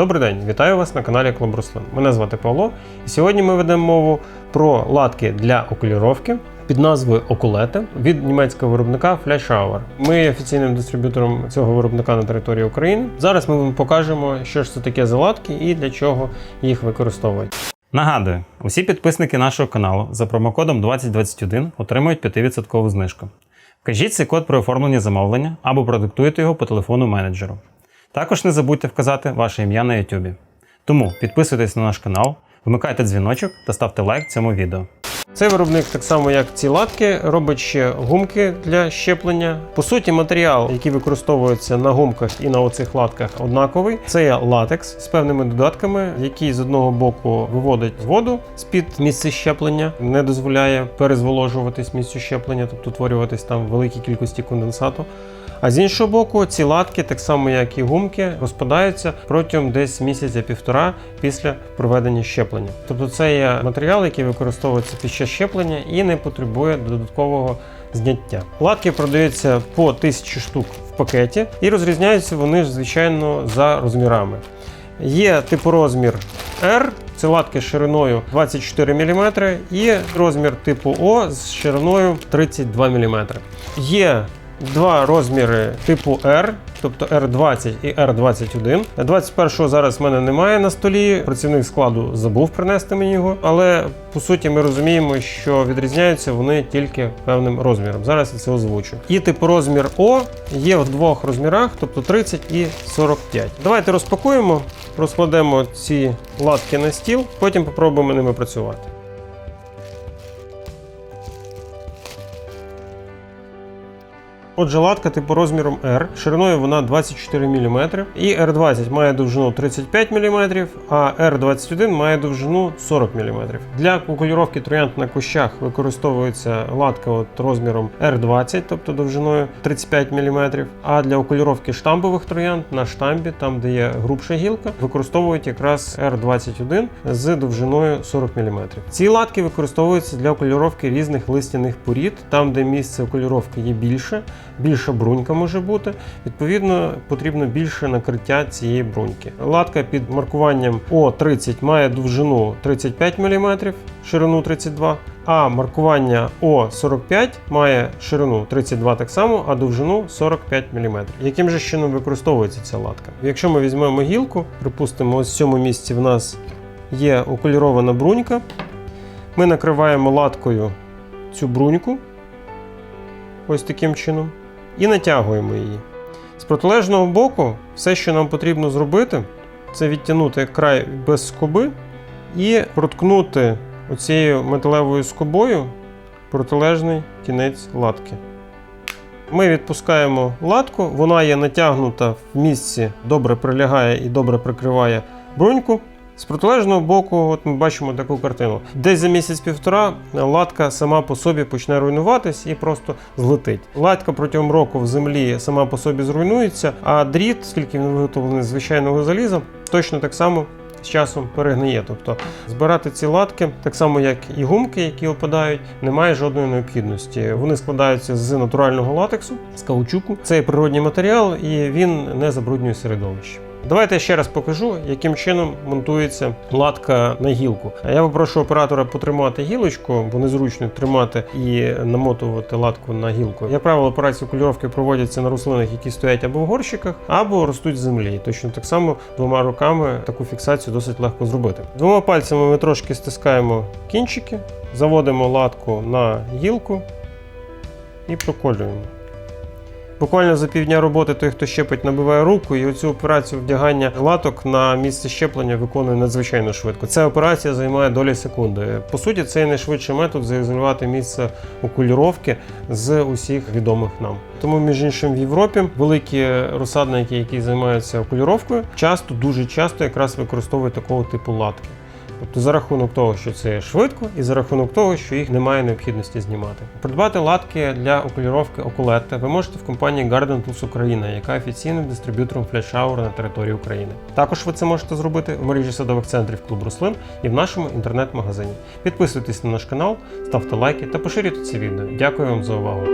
Добрий день, вітаю вас на каналі Клуб Руслин. Мене звати Павло, і сьогодні ми ведемо мову про латки для окуліровки під назвою Окулета від німецького виробника Flash Ми є офіційним дистриб'ютором цього виробника на території України. Зараз ми вам покажемо, що ж це таке за латки і для чого їх використовують. Нагадую, усі підписники нашого каналу за промокодом 2021 отримують 5% знижку. Вкажіть цей код при оформленні замовлення або продиктуйте його по телефону менеджеру. Також не забудьте вказати ваше ім'я на YouTube. Тому підписуйтесь на наш канал, вмикайте дзвіночок та ставте лайк цьому відео. Цей виробник, так само як ці латки, робить ще гумки для щеплення. По суті, матеріал, який використовується на гумках і на оцих латках, однаковий. Це є латекс з певними додатками, який з одного боку виводить воду з під місця щеплення, не дозволяє перезволожуватись місцю щеплення, тобто утворюватись там великій кількості конденсату. А з іншого боку, ці латки, так само як і гумки, розпадаються протягом десь місяця-півтора після проведення щеплення. Тобто це є матеріал, який використовується під час щеплення і не потребує додаткового зняття. Латки продаються по 1000 штук в пакеті і розрізняються вони звичайно, за розмірами. Є типу розмір R, це латки шириною 24 мм, і розмір типу О з шириною 32 мм. Є два розміри типу R, тобто R20 і R21. 21-го зараз в мене немає на столі. Працівник складу забув принести мені його, але по суті ми розуміємо, що відрізняються вони тільки певним розміром. Зараз я це озвучу. І типу розмір О є в двох розмірах, тобто 30 і 45. Давайте розпакуємо, розкладемо ці латки на стіл, потім попробуємо ними працювати. Отже, латка типу розміром R, шириною вона 24 мм, і R20 має довжину 35 мм, а R21 має довжину 40 мм. Для окулюровки троянд на кущах використовується латка от розміром R20, тобто довжиною 35 мм. А для окулюровки штамбових троянд на штамбі, там де є грубша гілка, використовують якраз R21 з довжиною 40 мм. Ці латки використовуються для окулюровки різних листяних порід, там де місце окулюровки є більше більша брунька може бути. Відповідно, потрібно більше накриття цієї бруньки. Латка під маркуванням О30 має довжину 35 мм, ширину 32 а маркування О45 має ширину 32 так само, а довжину 45 мм. Яким же чином використовується ця латка? Якщо ми візьмемо гілку, припустимо, ось в цьому місці в нас є окулірована брунька, ми накриваємо латкою цю бруньку ось таким чином і натягуємо її. З протилежного боку, все, що нам потрібно зробити, це відтягнути край без скоби і проткнути оцією металевою скобою протилежний кінець латки. Ми відпускаємо латку, вона є натягнута в місці, добре прилягає і добре прикриває бруньку. З протилежного боку, от ми бачимо таку картину. Десь за місяць-півтора латка сама по собі почне руйнуватись і просто злетить. Латка протягом року в землі сама по собі зруйнується, а дріт, оскільки він виготовлений з звичайного заліза, точно так само. З часом перегниє. Тобто збирати ці латки, так само як і гумки, які опадають, немає жодної необхідності. Вони складаються з натурального латексу, з каучуку. Це природній матеріал і він не забруднює середовище. Давайте я ще раз покажу, яким чином монтується латка на гілку. Я попрошу оператора потримати гілочку, бо незручно тримати і намотувати латку на гілку. Як правило, операції окулюровки проводяться на рослинах, які стоять або в горщиках, або ростуть в землі. Точно так само двома руками таку фіксацію досить легко зробити. Двома пальцями ми трошки стискаємо кінчики, заводимо латку на гілку і проколюємо. Буквально за півдня роботи той, хто щепить, набиває руку, і оцю операцію вдягання латок на місце щеплення виконує надзвичайно швидко. Ця операція займає долі секунди. По суті, це найшвидший метод заізолювати місце окулюровки з усіх відомих нам. Тому, між іншим, в Європі великі розсадники, які займаються окулюровкою, часто дуже часто якраз використовують такого типу латки. Тобто за рахунок того, що це швидко, і за рахунок того, що їх немає необхідності знімати. Придбати латки для окулюровки окулетта ви можете в компанії Garden Tools Україна, яка офіційним дистриб'ютором Hour на території України. Також ви це можете зробити в мережі садових центрів клуб Руслин і в нашому інтернет-магазині. Підписуйтесь на наш канал, ставте лайки та поширюйте це відео. Дякую вам за увагу.